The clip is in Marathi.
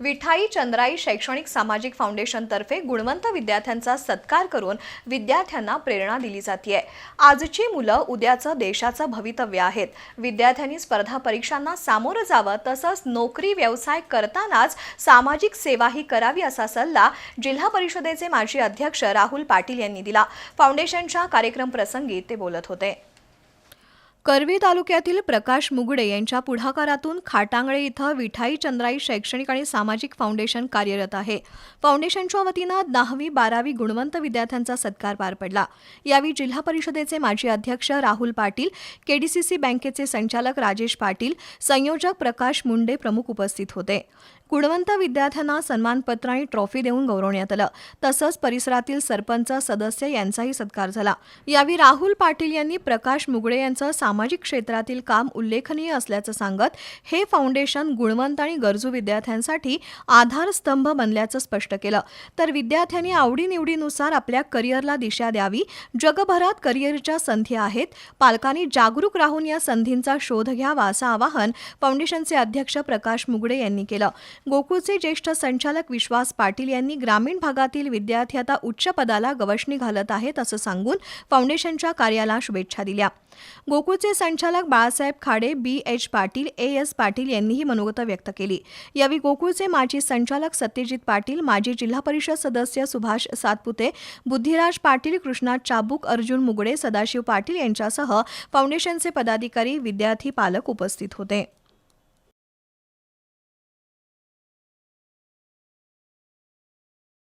विठाई चंद्राई शैक्षणिक सामाजिक फाउंडेशनतर्फे गुणवंत विद्यार्थ्यांचा सत्कार करून विद्यार्थ्यांना प्रेरणा दिली जाते आजची मुलं उद्याचं देशाचं भवितव्य आहेत. विद्यार्थ्यांनी स्पर्धा परीक्षांना सामोरं जावं तसंच नोकरी व्यवसाय करतानाच सामाजिक सेवाही करावी असा सल्ला जिल्हा परिषदेचे माजी अध्यक्ष राहुल पाटील यांनी दिला. फाउंडेशनच्या कार्यक्रम प्रसंगी ते बोलत होते. करवी तालुक्यातील प्रकाश मुगडे यांच्या पुढाकारातून खाटांगळे इथं विठाई चंद्राई शैक्षणिक आणि सामाजिक फाउंडेशन कार्यरत आहे. फाउंडेशनच्या वतीनं दहावी बारावी गुणवंत विद्यार्थ्यांचा सत्कार पार पडला. यावेळी जिल्हा परिषदेचे माजी अध्यक्ष राहुल पाटील केडीसीसी बँकेचे संचालक राजेश पाटील संयोजक प्रकाश मुंडे प्रमुख उपस्थित होते. गुणवंत विद्यार्थ्यांना सन्मानपत्र आणि ट्रॉफी देऊन गौरवण्यात आलं. तसंच परिसरातील सरपंच सदस्य यांचाही सत्कार झाला. यावेळी राहुल पाटील यांनी प्रकाश मुगडे यांचं सामाजिक क्षेत्रातील काम उल्लेखनीय असल्याचं सांगत हे फाउंडेशन गुणवंत आणि गरजू विद्यार्थ्यांसाठी आधारस्तंभ बनल्याचं स्पष्ट केलं. तर विद्यार्थ्यांनी आवडीनिवडीनुसार आपल्या करिअरला दिशा द्यावी. जगभरात करिअरच्या संधी आहेत. पालकांनी जागरूक राहून या संधींचा शोध घ्यावा असं आवाहन फाउंडेशनचे अध्यक्ष प्रकाश मुगडे यांनी केलं. गोकुळचे ज्येष्ठ संचालक विश्वास पाटील यांनी ग्रामीण भागातील विद्यार्थी आता उच्च पदाला गवसणी घालत आहेत असं सांगून फाउंडेशनच्या कार्याला शुभेच्छा दिल्या. गोकुळचे संचालक Balasaheb Khade B. H. Patil A. S. Patil यांनीही मनोगत व्यक्त केली. यावेळी गोकुळचे माजी संचालक सत्यजित पाटील माजी जिल्हा परिषद सदस्य सुभाष सातपुते बुद्धिराज पाटील कृष्णा चाबूक अर्जुन मुगडे सदाशिव पाटील यांच्यासह फाउंडेशनचे पदाधिकारी विद्यार्थी पालक उपस्थित होते.